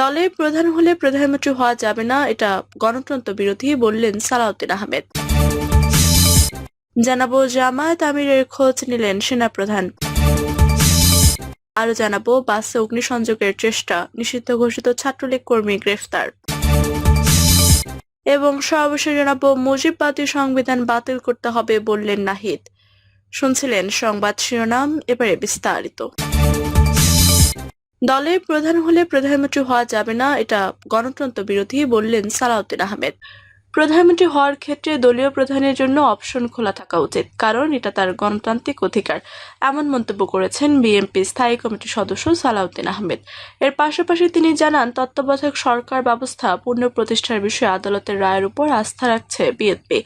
দলের প্রধান হলে প্রধানমন্ত্রী হওয়া যাবে না, এটা গণতন্ত্র বিরোধী বললেন সালাউদ্দিন আহমেদ। জানাব জামায়াত আমিরের খোঁজ নিলেন সেনাপ্রধান আরও জানাব, বাসে অগ্নিসংযোগের চেষ্টা, নিষিদ্ধ ঘোষিত ছাত্রলীগ কর্মী গ্রেফতার। এবং সর্বশেষ জানাব মুজিববাদী সংবিধান বাতিল করতে হবে বললেন নাহিদ। শুনছিলেন সংবাদ শিরোনাম, এবারে বিস্তারিত। দলের প্রধান হলে প্রধানমন্ত্রী হওয়া যাবে না, এটা গণতন্ত্র বিরোধী বললেন সালাউদ্দিন আহমেদ। প্রধানমন্ত্রী হওয়ার ক্ষেত্রে দলীয় প্রধানের জন্য অপশন খোলা থাকা উচিত, কারণ এটা তার গণতান্ত্রিক অধিকার, এমন মন্তব্য করেছেন বিএনপি স্থায়ী কমিটির সদস্য সালাউদ্দিন আহমেদ। এর পাশাপাশি তিনি জানান, তত্ত্বাবধায়ক সরকার ব্যবস্থা পুনঃ প্রতিষ্ঠার বিষয়ে আদালতের রায়ের উপর আস্থা রাখছে বিএনপি।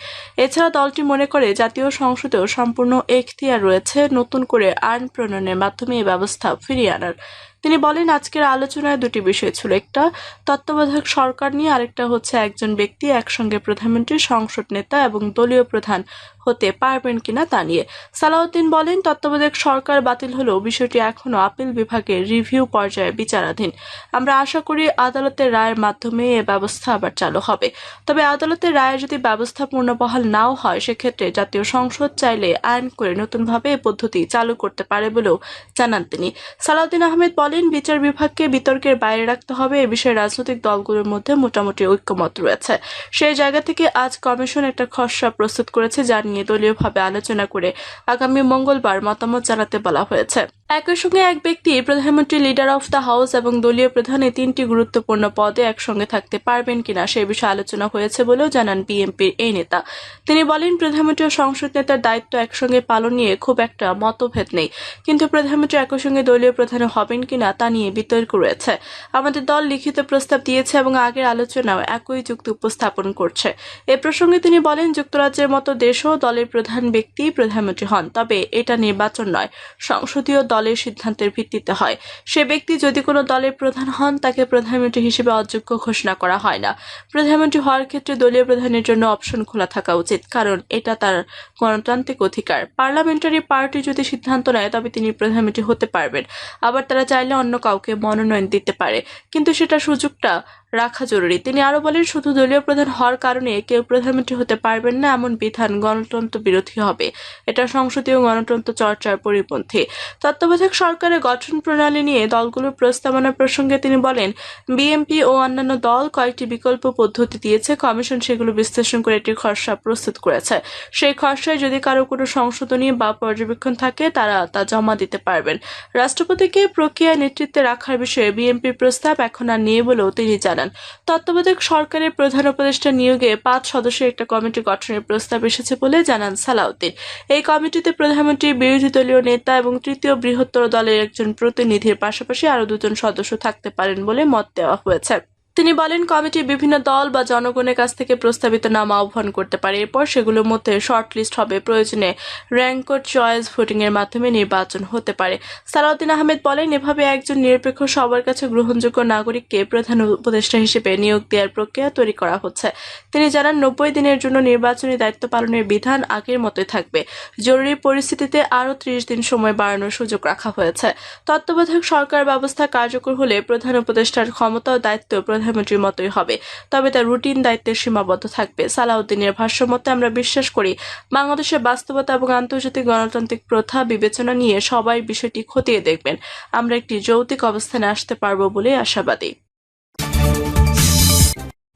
এছাড়া দলটি মনে করে জাতীয় সংসদেও সম্পূর্ণ এখতিয়ার রয়েছে, নতুন করে আইন প্রণয়নের মাধ্যমে এই ব্যবস্থা ফিরিয়ে আনার। তিনি বলেন, আজকের আলোচনায় দুটি বিষয় ছিল। একটা, তত্ত্বাবধায়ক সরকার নিয়ে, আরেকটা হচ্ছে একজন ব্যক্তি একসঙ্গে প্রধানমন্ত্রী সংসদ নেতা এবং দলীয় প্রধান। হতে পারবেন কিনা তা নিয়ে। সালাউদ্দিন বলেন, তত্ত্বাবধায়ক সরকার বাতিল হলেও বিষয়টি এখনও আপিল বিভাগের রিভিউ পর্যায়ে বিচারাধীন। আমরা আশা করি আদালতের রায়ের মাধ্যমে এ ব্যবস্থা আবার চালু হবে। তবে আদালতের রায়ে যদি ব্যবস্থা পূর্ণবহাল নাও হয়, সেক্ষেত্রে জাতীয় সংসদ চাইলে আইন করে নতুনভাবে এ পদ্ধতি চালু করতে পারে বলেও জানান তিনি। সালাউদ্দিন আহমেদ বলেন, বিচার বিভাগকে বিতর্কের বাইরে রাখতে হবে। এ বিষয়ে রাজনৈতিক দলগুলোর মধ্যে মোটামুটি ঐক্যমত রয়েছে। সেই জায়গা থেকে আজ কমিশন একটা খসড়া প্রস্তুত করেছে, যা নিয়ে দলীয়ভাবে আলোচনা করে আগামী মঙ্গলবার মতামত জানাতে বলা হয়েছে। একই সঙ্গে এক ব্যক্তি প্রধানমন্ত্রী লিডার অফ দ্য হাউস এবং দলীয় প্রধানে তিনটি গুরুত্বপূর্ণ পদে একসঙ্গে থাকতে পারবেন কিনা সে বিষয়ে আলোচনা হয়েছে বলেও জানান বিএনপির এই নেতা। তিনি বলেন, প্রধানমন্ত্রী ও সংসদ নেতার দায়িত্ব একসঙ্গে পালন নিয়ে খুব একটা মতভেদ নেই। কিন্তু প্রধানমন্ত্রী একই সঙ্গে দলীয় প্রধান হবেন কিনা তা নিয়ে বিতর্ক রয়েছে। আমাদের দল লিখিত প্রস্তাব দিয়েছে এবং আগের আলোচনাও একই যুক্তি উপস্থাপন করছে। এ প্রসঙ্গে তিনি বলেন, যুক্তরাজ্যের মতো দেশও দলের প্রধান ব্যক্তি প্রধানমন্ত্রী হন, তবে এটা নির্বাচন নয়, সংসদীয় দলের সিদ্ধান্তের ভিত্তিতে হয়। সে ব্যক্তি যদি কোনো দলের প্রধান হন, তাকে প্রধানমন্ত্রী হিসেবে অযোগ্য ঘোষণা করা হয় না। প্রধানমন্ত্রী হওয়ার ক্ষেত্রে দলীয় প্রধানের জন্য অপশন খোলা থাকা উচিত, কারণ এটা তার গণতান্ত্রিক অধিকার। পার্লামেন্টারি পার্টি যদি সিদ্ধান্ত নেয়, তবে তিনি প্রধানমন্ত্রী হতে পারবেন। আবার তারা চাইলে অন্য কাউকে মনোনয়ন দিতে পারে। কিন্তু সেটা সুযোগটা রাখা জরুরি। তিনি আরও বলেন, শুধু দলীয় প্রধান হওয়ার কারণে কেউ প্রধানমন্ত্রী হতে পারবেন না, এমন বিধান গণতন্ত্র বিরোধী হবে। এটা সংসদীয় গণতন্ত্র চর্চার পরিপন্থী। তত্ত্বাবধায়ক সরকারের গঠন প্রণালী নিয়ে দলগুলোর প্রস্তাবনা প্রসঙ্গে তিনি বলেন, বিএনপি ও অন্যান্য দল কয়েকটি বিকল্প পদ্ধতি দিয়েছে, কমিশন সেগুলো বিশ্লেষণ করে একটি খসড়া প্রস্তুত করেছে। সেই খসড়ায় যদি কারও কোনো সংশোধনী বা পর্যবেক্ষণ থাকে, তারা তা জমা দিতে পারবেন। রাষ্ট্রপতিকে প্রক্রিয়া নেতৃত্বে রাখার বিষয়ে বিএনপির প্রস্তাব এখন আর নেই বলেও তিনি জানান। তত্ত্বাবধায়ক সরকারের প্রধান উপদেষ্টা নিয়োগে পাঁচ সদস্যের একটা কমিটি গঠনের প্রস্তাব এসেছে বলে জানান সালাউদ্দিন। এই কমিটিতে প্রধানমন্ত্রী, বিরোধী দলীয় নেতা এবং তৃতীয় বৃহত্তর দলের একজন প্রতিনিধির পাশাপাশি আরও দুজন সদস্য থাকতে পারেন বলে মত দেওয়া হয়েছে। তিনি বলেন কমিটি বিভিন্ন দল বা জনগণের কাছ থেকে প্রস্তাবিত নাম আহ্বান করতে পারে। এরপর সেগুলোর মধ্যে শর্ট লিস্ট হবে। প্রয়োজনে র্যাঙ্ক চয়েস ভোটিং এর মাধ্যমে নির্বাচন হতে পারে। সালাউদ্দিন আহমেদ বলেন, এভাবে একজন নিরপেক্ষ, সবার কাছে গ্রহণযোগ্য নাগরিককে প্রধান উপদেষ্টা হিসেবে নিয়োগ দেওয়ার প্রক্রিয়া তৈরি করা হচ্ছে। তিনি জানান, নব্বই দিনের জন্য নির্বাচনী দায়িত্ব পালনের বিধান আগের মতোই থাকবে। জরুরি পরিস্থিতিতে আরও ত্রিশ দিন সময় বাড়ানোর সুযোগ রাখা হয়েছে। তত্ত্বাবধায়ক সরকার ব্যবস্থা কার্যকর হলে প্রধান উপদেষ্টার ক্ষমতা ও দায়িত্ব প্রধানমন্ত্রীর মতোই হবে। তবে তার রুটিন দায়িত্বের সীমাবদ্ধ থাকবে। সালাউদ্দিনের ভাষ্য মতে আমরা বিশ্বাস করি, বাংলাদেশের বাস্তবতা এবং আন্তর্জাতিক গণতান্ত্রিক প্রথা বিবেচনা নিয়ে সবাই বিষয়টি খতিয়ে দেখবেন। আমরা একটি যৌতিক অবস্থানে আসতে পারব বলে আশাবাদী।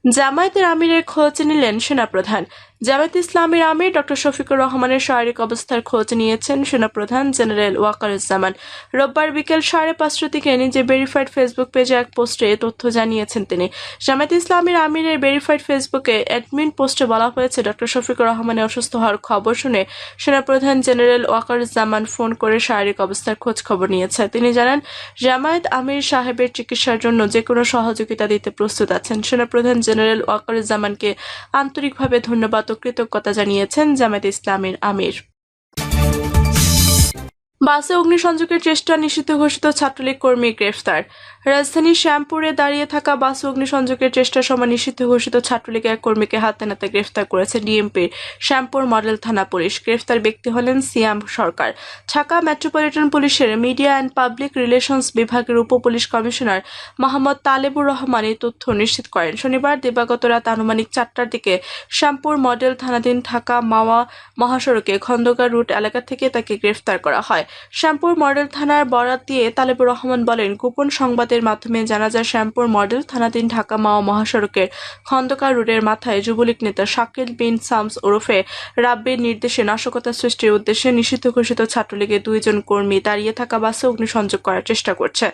জামায়াতের আমিরের খোঁজ নিলেন সেনাপ্রধান। জামায়াত ইসলামীর আমির ডক্টর শফিকুর রহমানের শারীরিক অবস্থার খোঁজ নিয়েছেন সেনাপ্রধান জেনারেল ওয়াকারুজ্জামান। রোববার বিকেল সাড়ে পাঁচটার দিকে নিজের ভেরিফাইড ফেসবুক পেজে এক পোস্টে তথ্য জানিয়েছেন তিনি। জামায়াত ইসলামীর আমিরের ভেরিফাইড ফেসবুকে অ্যাডমিন পোস্টে বলা হয়েছে, ডক্টর শফিকুর রহমানের অসুস্থ হওয়ার খবর শুনে সেনাপ্রধান জেনারেল ওয়াকারুজ্জামান ফোন করে শারীরিক অবস্থার খোঁজ খবর নিয়েছে তিনি জানান, জামায়াত আমির সাহেবের চিকিৎসার জন্য যে কোনো সহযোগিতা দিতে প্রস্তুত আছেন। সেনাপ্রধান জেনারেল ওয়াকারুজ্জামানকে আন্তরিকভাবে ধন্যবাদ কৃতজ্ঞতা জানিয়েছেন জামায়াত ইসলামের আমির। বাসে অগ্নিসংযোগের চেষ্টা নিষিদ্ধ ঘোষিত ছাত্রলীগ কর্মী গ্রেফতার। রাজধানীর শ্যামপুরে দাঁড়িয়ে থাকা বাসে অগ্নিসংযোগের চেষ্টার সময় নিষিদ্ধ ঘোষিত ছাত্রলীগের এক কর্মীকে হাতে নাতে গ্রেফতার করেছে ডিএমপির শ্যামপুর মডেল থানা পুলিশ। গ্রেফতার ব্যক্তি হলেন সিয়াম সরকার। ঢাকা মেট্রোপলিটন পুলিশের মিডিয়া অ্যান্ড পাবলিক রিলেশনস বিভাগের উপ পুলিশ কমিশনার মোহাম্মদ তালেবুর রহমান এই তথ্য নিশ্চিত করেন। শনিবার দিবাগত রাত আনুমানিক চারটার দিকে শ্যামপুর মডেল থানাধীন ঢাকা মাওয়া মহাসড়কে খন্দকার রুট এলাকা থেকে তাকে গ্রেফতার করা হয়। শ্যামপুর মডেল থানার বরাত দিয়ে তালেবুর রহমান বলেন, গোপন সংবাদের মাধ্যমে জানা যায়, শ্যামপুর মডেল থানাধীন ঢাকা মাওয়া মহাসড়কের খন্দকার রোডের মাথায় যুবলীগ নেতা শাকিল বিন সামস ওরফে রাব্বির নির্দেশে নাশকতা সৃষ্টির উদ্দেশ্যে নিষিদ্ধ ঘোষিত ছাত্রলীগের দুইজন কর্মী দাঁড়িয়ে থাকা বাসে অগ্নিসংযোগ করার চেষ্টা করছে।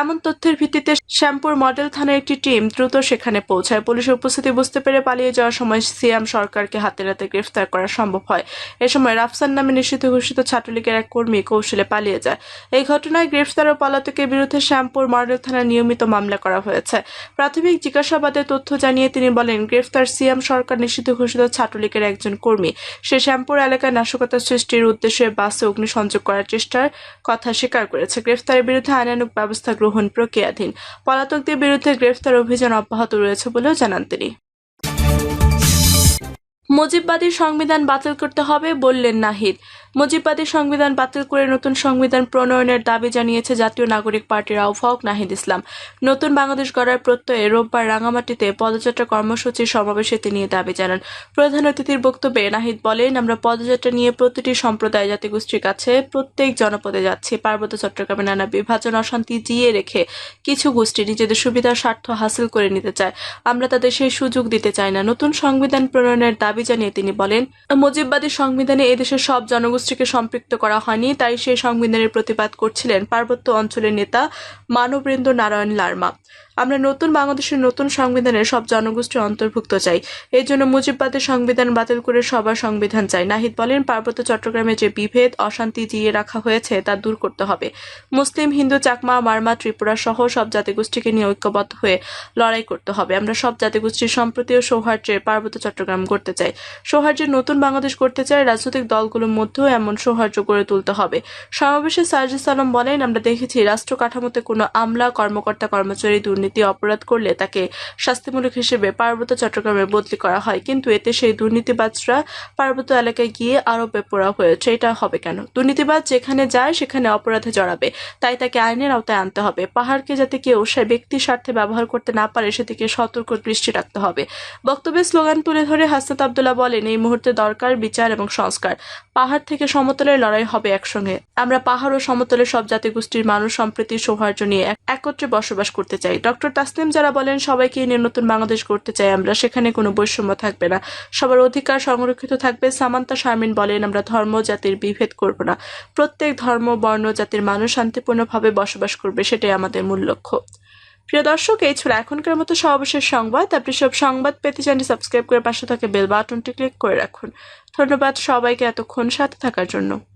এমন তথ্যের ভিত্তিতে শ্যামপুর মডেল থানার একটি টিম দ্রুত সেখানে পৌঁছায়। পুলিশের উপস্থিতি বুঝতে পেরে পালিয়ে যাওয়ার সময় সিয়াম সরকারকে হাতে নাতে গ্রেফতার করা সম্ভব হয়। এ সময় রাফসান নামে নিষিদ্ধ ঘোষিত ছাত্রলীগের এক কর্মী কৌশলে পালিয়ে যায়। এই ঘটনায় গ্রেফতার ও পলাতকের বিরুদ্ধে শ্যামপুর মডেল থানায় নিয়মিত মামলা করা হয়েছে। প্রাথমিক জিজ্ঞাসাবাদে তথ্য জানিয়ে তিনি বলেন, গ্রেফতার সিয়াম সরকার নিষিদ্ধ ঘোষিত ছাত্রলীগের একজন কর্মী। সে শ্যামপুর এলাকায় নাশকতা সৃষ্টির উদ্দেশ্যে বাসে অগ্নিসংযোগ করার চেষ্টার কথা স্বীকার করেছে। গ্রেফতারের বিরুদ্ধে আইনানুগ ব্যবস্থা গ্রহণ প্রক্রিয়াধীন। পলাতকদের বিরুদ্ধে গ্রেফতার অভিযান অব্যাহত রয়েছে বলেও জানান তিনি। মুজিববাদী সংবিধান বাতিল করতে হবে বললেন নাহিদ। মুজিববাদী সংবিধান বাতিল করে নতুন সংবিধান প্রণয়নের দাবি জানিয়েছে জাতীয় নাগরিক পার্টির আহ্বায়ক নাহিদ ইসলাম। নতুন বাংলাদেশ গড়ার প্রত্যয়ে রোববার রাঙামাটিতে পদযাত্রা কর্মসূচির সমাবেশে তিনি দাবি জানান। প্রধান অতিথির বক্তব্যে নাহিদ বলেন, আমরা পদযাত্রা নিয়ে প্রতিটি সম্প্রদায় জাতিগোষ্ঠীর কাছে প্রত্যেক জনপদে যাচ্ছি। পার্বত্য চট্টগ্রামে নানা বিভাজন অশান্তি জিয়ে রেখে কিছু গোষ্ঠী নিজেদের সুবিধার স্বার্থ হাসিল করে নিতে চায়। আমরা তাদের সেই সুযোগ দিতে চাই না। নতুন সংবিধান প্রণয়নের দাবি জানিয়ে তিনি বলেন, মুজিববাদী সংবিধানে এদেশের সব জনগোষ্ঠীকে সম্পৃক্ত করা হয়নি, তাই সেই সংবিধানের প্রতিবাদ করছিলেন পার্বত্য অঞ্চলের নেতা মানবেন্দ্র নারায়ণ লার্মা। আমরা নতুন বাংলাদেশের নতুন সংবিধানে সব জনগোষ্ঠী অন্তর্ভুক্ত চাই। এই জন্য মুজিববাদের সংবিধান বাতিল করে সবার সংবিধান চাই। নাহিদ বলেন, পার্বত্য চট্টগ্রামে যে বিভেদ, অশান্তি জিয়ে রাখা হয়েছে, তা দূর করতে হবে। মুসলিম, হিন্দু, চাকমা, মারমা, ত্রিপুরা সহ সব জাতিগোষ্ঠীকে নিয়ে ঐক্যবদ্ধ হয়ে লড়াই করতে হবে। আমরা সব জাতিগোষ্ঠীর সম্প্রতি ও সৌহার্দ্যের পার্বত্য চট্টগ্রাম করতে চাই। সৌহার্দ্যের নতুন বাংলাদেশ করতে চাই, রাজনৈতিক দলগুলোর মধ্যেও এমন সৌহার্দ্য গড়ে তুলতে হবে। সমাবেশে সার্জিস আলম বলেন, আমরা দেখেছি রাষ্ট্র কাঠামোতে কোনো আমলা, কর্মকর্তা, কর্মচারী দুর্নীতি অপরাধ করলে তাকে শাস্তিমূলক হিসেবে পার্বত্য চট্টগ্রামে বদলি করা হয়। কিন্তু এতে সেই দুর্নীতিবাজরা পার্বত্য এলাকায় গিয়ে আরও বেপরা হয়েছে। এটা হবে কেন? দুর্নীতিবাজ যেখানে যায়, সেখানে অপরাধে জড়াবে। তাই তাকে আইনের আওতায় আনতে হবে। পাহাড়কে যাতে কেউ সে ব্যক্তির স্বার্থে ব্যবহার করতে না পারে, সেদিকে সতর্ক দৃষ্টি রাখতে হবে। বক্তব্যে স্লোগান তুলে ধরে হাসনাত আবদুল্লাহ বলেন, এই মুহূর্তে দরকার বিচার এবং সংস্কার। পাহাড় থেকে সমতলের লড়াই হবে একসঙ্গে। আমরা পাহাড় ও সমতলের সব জাতিগোষ্ঠীর মানুষ সম্প্রীতি সৌহার্দ্য নিয়ে একত্রে বসবাস করতে চাই। ডক্টর তাসলিম যারা বলেন, সবাইকে নিয়ে নতুন বাংলাদেশ করতে চাই আমরা। সেখানে কোনো বৈষম্য থাকবে না। সবার অধিকার সংরক্ষিত থাকবে। সামান্তা শারমিন বলেন, আমরা ধর্ম জাতির বিভেদ করব না। প্রত্যেক ধর্ম, বর্ণ জাতির মানুষ শান্তিপূর্ণভাবে বসবাস করবে, সেটাই আমাদের মূল লক্ষ্য। প্রিয় দর্শক, এই ছিল এখনকার মতো সর্বশেষ সংবাদ। আপনি সব সংবাদ পেতে চ্যানেল সাবস্ক্রাইব করে পাশে থাকে বেল বাটনটি ক্লিক করে রাখুন। ধন্যবাদ সবাইকে এতক্ষণ সাথে থাকার জন্য।